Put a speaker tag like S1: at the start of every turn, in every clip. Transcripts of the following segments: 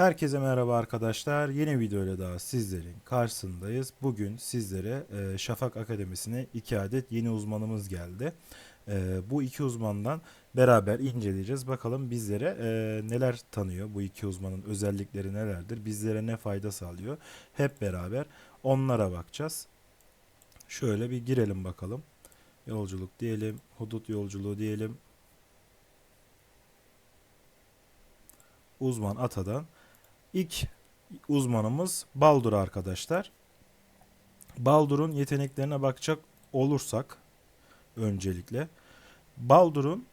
S1: Herkese merhaba arkadaşlar. Yeni video ile daha sizlerin karşısındayız. Bugün sizlere e, Şafak Akademisi'ne iki adet yeni uzmanımız geldi. E, bu iki uzmandan beraber inceleyeceğiz. Bakalım bizlere e, neler tanıyor, bu iki uzmanın özellikleri nelerdir, bizlere ne fayda sağlıyor. Hep beraber onlara bakacağız. Şöyle bir girelim bakalım. Yolculuk diyelim, hudut yolculuğu diyelim. Uzman Ata'dan İlk uzmanımız Baldur arkadaşlar. Baldur'un yeteneklerine bakacak olursak öncelikle Baldur'un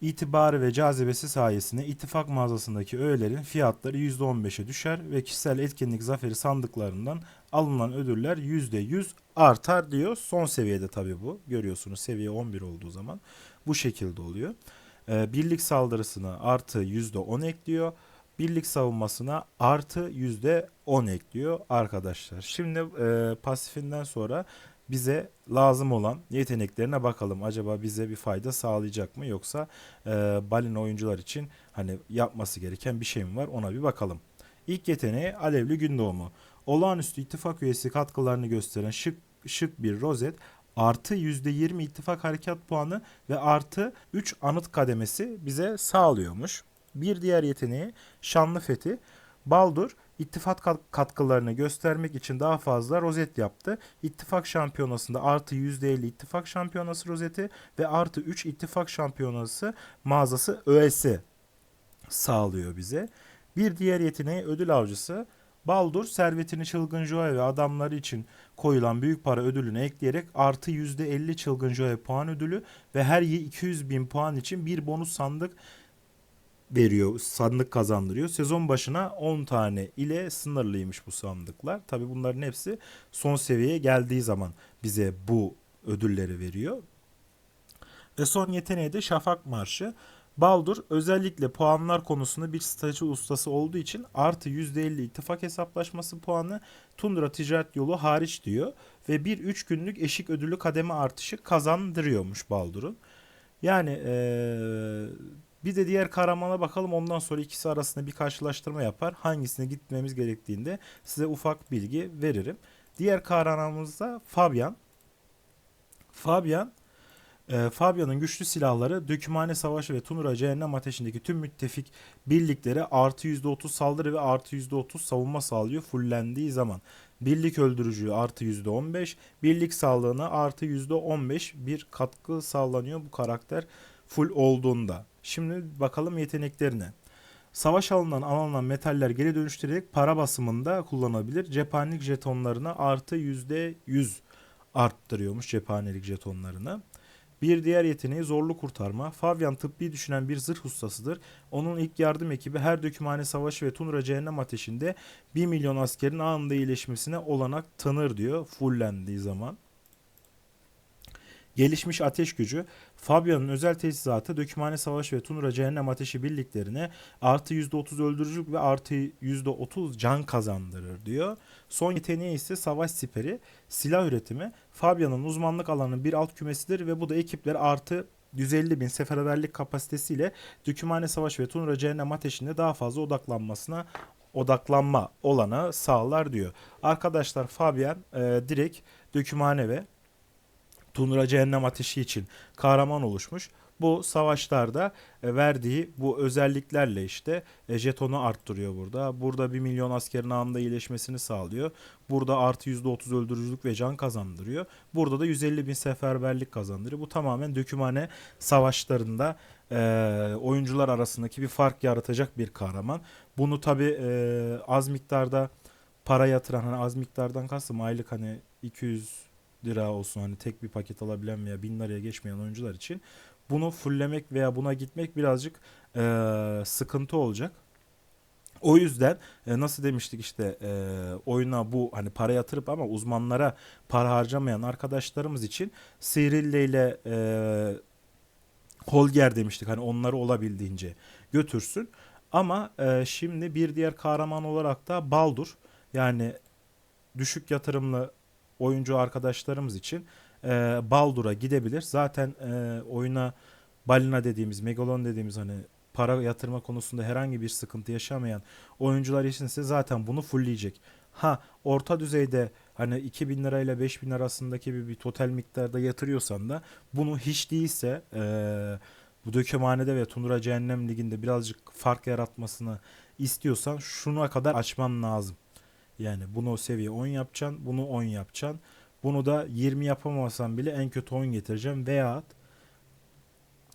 S1: itibarı ve cazibesi sayesinde ittifak mağazasındaki öğelerin fiyatları %15'e düşer ve kişisel etkinlik zaferi sandıklarından alınan ödüller %100 artar diyor. Son seviyede tabi bu. Görüyorsunuz seviye 11 olduğu zaman bu şekilde oluyor. Ee, birlik saldırısına artı %10 ekliyor birlik savunmasına artı yüzde 10 ekliyor arkadaşlar. Şimdi e, pasifinden sonra bize lazım olan yeteneklerine bakalım. Acaba bize bir fayda sağlayacak mı yoksa e, balina oyuncular için hani yapması gereken bir şey mi var ona bir bakalım. İlk yeteneği alevli gün doğumu. Olağanüstü ittifak üyesi katkılarını gösteren şık şık bir rozet artı %20 ittifak harekat puanı ve artı 3 anıt kademesi bize sağlıyormuş. Bir diğer yeteneği şanlı fethi. Baldur ittifak katkılarını göstermek için daha fazla rozet yaptı. İttifak şampiyonasında artı %50 ittifak şampiyonası rozeti ve artı 3 ittifak şampiyonası mağazası öğesi sağlıyor bize. Bir diğer yeteneği ödül avcısı. Baldur servetini çılgın Joe ve adamları için koyulan büyük para ödülünü ekleyerek artı %50 çılgın Joe puan ödülü ve her 200 bin puan için bir bonus sandık veriyor, sandık kazandırıyor. Sezon başına 10 tane ile sınırlıymış bu sandıklar. Tabi bunların hepsi son seviyeye geldiği zaman bize bu ödülleri veriyor. Ve son yeteneği de Şafak Marşı. Baldur özellikle puanlar konusunda bir strateji ustası olduğu için artı %50 ittifak hesaplaşması puanı Tundra ticaret yolu hariç diyor. Ve bir 3 günlük eşik ödülü kademe artışı kazandırıyormuş Baldur'un. Yani ee, bir de diğer kahramana bakalım ondan sonra ikisi arasında bir karşılaştırma yapar. Hangisine gitmemiz gerektiğinde size ufak bilgi veririm. Diğer kahramanımız da Fabian. Fabian e, Fabian'ın güçlü silahları Dökümhane Savaşı ve Tunura Cehennem Ateşi'ndeki tüm müttefik birliklere artı %30 saldırı ve artı %30 savunma sağlıyor fullendiği zaman. Birlik öldürücü artı %15, birlik sağlığına artı %15 bir katkı sağlanıyor bu karakter full olduğunda. Şimdi bakalım yeteneklerine. Savaş alanından alınan metaller geri dönüştürerek para basımında kullanabilir. Cephanelik jetonlarına artı %100 arttırıyormuş cephanelik jetonlarını. Bir diğer yeteneği zorlu kurtarma. Fabian tıbbi düşünen bir zırh ustasıdır. Onun ilk yardım ekibi her dökümhane savaşı ve Tunra cehennem ateşinde 1 milyon askerin anında iyileşmesine olanak tanır diyor fullendiği zaman. Gelişmiş ateş gücü Fabian'ın özel tesisatı Dökümhane Savaşı ve Tunra Cehennem Ateşi birliklerine artı %30 öldürücülük ve artı %30 can kazandırır diyor. Son yeteneği ise savaş siperi. Silah üretimi Fabian'ın uzmanlık alanının bir alt kümesidir ve bu da ekipler artı 150 bin seferberlik kapasitesiyle Dökümhane Savaşı ve Tunra Cehennem Ateşi'nde daha fazla odaklanmasına odaklanma olana sağlar diyor. Arkadaşlar Fabian e, direkt dökümhane ve Tunra Cehennem Ateşi için kahraman oluşmuş. Bu savaşlarda e, verdiği bu özelliklerle işte e, jetonu arttırıyor burada. Burada 1 milyon askerin anında iyileşmesini sağlıyor. Burada artı %30 öldürücülük ve can kazandırıyor. Burada da 150 bin seferberlik kazandırıyor. Bu tamamen dökümhane savaşlarında e, oyuncular arasındaki bir fark yaratacak bir kahraman. Bunu tabi e, az miktarda para yatıran hani az miktardan kastım aylık hani 200 lira olsun hani tek bir paket alabilen veya 1000 liraya geçmeyen oyuncular için bunu fulllemek veya buna gitmek birazcık e, sıkıntı olacak. O yüzden e, nasıl demiştik işte e, oyuna bu hani para yatırıp ama uzmanlara para harcamayan arkadaşlarımız için Cyrille ile e, Holger demiştik hani onları olabildiğince götürsün. Ama e, şimdi bir diğer kahraman olarak da Baldur yani düşük yatırımlı oyuncu arkadaşlarımız için e, Baldur'a gidebilir. Zaten e, oyuna balina dediğimiz, megalon dediğimiz hani para yatırma konusunda herhangi bir sıkıntı yaşamayan oyuncular için ise zaten bunu fullleyecek. Ha orta düzeyde hani 2000 lirayla 5000 arasındaki bir, bir total miktarda yatırıyorsan da bunu hiç değilse eee, bu dökümhanede ve Tundra Cehennem Ligi'nde birazcık fark yaratmasını istiyorsan şuna kadar açman lazım. Yani bunu seviye 10 yapacaksın, bunu 10 yapacaksın. Bunu da 20 yapamasan bile en kötü 10 getireceğim veya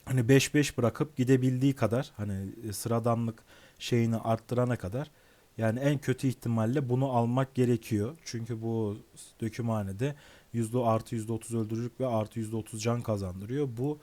S1: hani 5-5 bırakıp gidebildiği kadar hani e, sıradanlık şeyini arttırana kadar yani en kötü ihtimalle bunu almak gerekiyor. Çünkü bu dökümhanede yüzde artı yüzde otuz öldürücülük ve artı yüzde otuz can kazandırıyor. Bu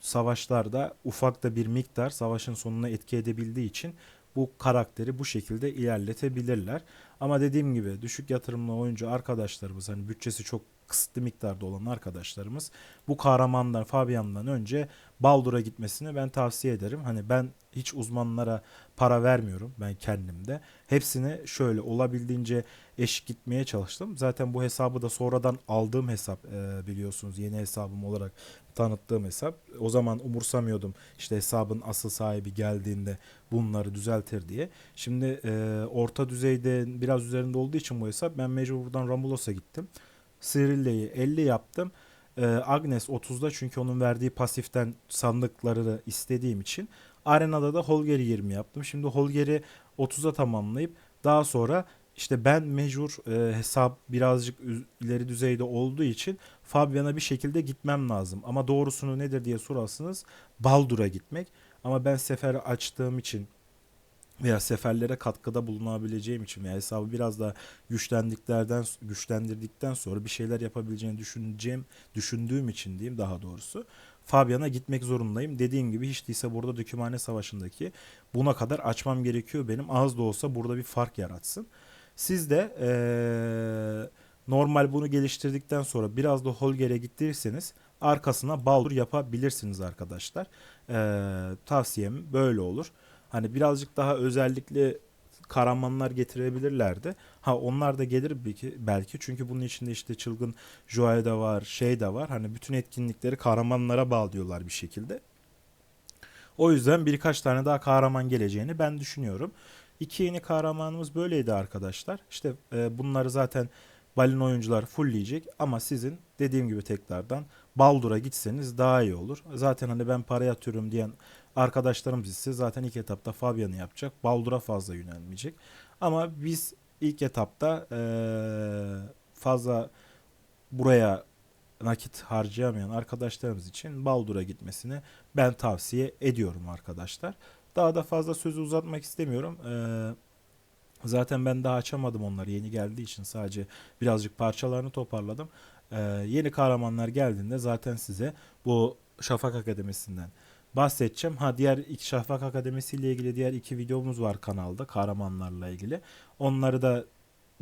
S1: savaşlarda ufak da bir miktar savaşın sonuna etki edebildiği için bu karakteri bu şekilde ilerletebilirler. Ama dediğim gibi düşük yatırımlı oyuncu arkadaşlarımız hani bütçesi çok kısıtlı miktarda olan arkadaşlarımız bu kahramandan Fabian'dan önce Baldur'a gitmesini ben tavsiye ederim. Hani ben hiç uzmanlara para vermiyorum ben kendimde. Hepsini şöyle olabildiğince eşit gitmeye çalıştım. Zaten bu hesabı da sonradan aldığım hesap e, biliyorsunuz yeni hesabım olarak tanıttığım hesap. O zaman umursamıyordum işte hesabın asıl sahibi geldiğinde bunları düzeltir diye. Şimdi e, orta düzeyde biraz üzerinde olduğu için bu hesap ben mecbur buradan Ramulos'a gittim. Cyrille'yi 50 yaptım. E, Agnes 30'da çünkü onun verdiği pasiften sandıkları istediğim için. Arenada da Holger'i 20 yaptım. Şimdi Holger'i 30'a tamamlayıp daha sonra işte ben mecbur e, hesap birazcık ileri düzeyde olduğu için Fabian'a bir şekilde gitmem lazım. Ama doğrusunu nedir diye sorarsanız Baldur'a gitmek. Ama ben sefer açtığım için veya seferlere katkıda bulunabileceğim için veya hesabı biraz daha güçlendiklerden güçlendirdikten sonra bir şeyler yapabileceğini düşüneceğim düşündüğüm için diyeyim daha doğrusu Fabian'a gitmek zorundayım. Dediğim gibi hiç değilse burada Dökümhane Savaşı'ndaki buna kadar açmam gerekiyor benim. Az da olsa burada bir fark yaratsın. Siz de eee, normal bunu geliştirdikten sonra biraz da Holger'e gittirirseniz arkasına Baldur yapabilirsiniz arkadaşlar. Eee tavsiyem böyle olur. Hani birazcık daha özellikle kahramanlar getirebilirlerdi. Ha onlar da gelir belki, belki çünkü bunun içinde işte çılgın Joy da var, şey de var. Hani bütün etkinlikleri kahramanlara bağlıyorlar bir şekilde. O yüzden birkaç tane daha kahraman geleceğini ben düşünüyorum. İki yeni kahramanımız böyleydi arkadaşlar. İşte e, bunları zaten balin oyuncular fullleyecek ama sizin dediğim gibi tekrardan Baldur'a gitseniz daha iyi olur. Zaten hani ben para yatıyorum diyen arkadaşlarımız ise zaten ilk etapta Fabian'ı yapacak. Baldur'a fazla yönelmeyecek. Ama biz ilk etapta e, fazla buraya nakit harcayamayan arkadaşlarımız için Baldur'a gitmesini ben tavsiye ediyorum arkadaşlar. Daha da fazla sözü uzatmak istemiyorum. Ee, zaten ben daha açamadım onları yeni geldiği için sadece birazcık parçalarını toparladım. Ee, yeni kahramanlar geldiğinde zaten size bu Şafak Akademisi'nden bahsedeceğim. Ha diğer iki Şafak Akademisi ile ilgili diğer iki videomuz var kanalda kahramanlarla ilgili. Onları da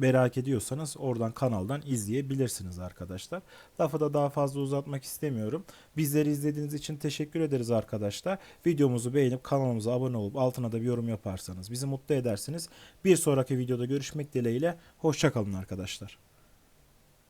S1: merak ediyorsanız oradan kanaldan izleyebilirsiniz arkadaşlar. Lafı da daha fazla uzatmak istemiyorum. Bizleri izlediğiniz için teşekkür ederiz arkadaşlar. Videomuzu beğenip kanalımıza abone olup altına da bir yorum yaparsanız bizi mutlu edersiniz. Bir sonraki videoda görüşmek dileğiyle. Hoşçakalın arkadaşlar.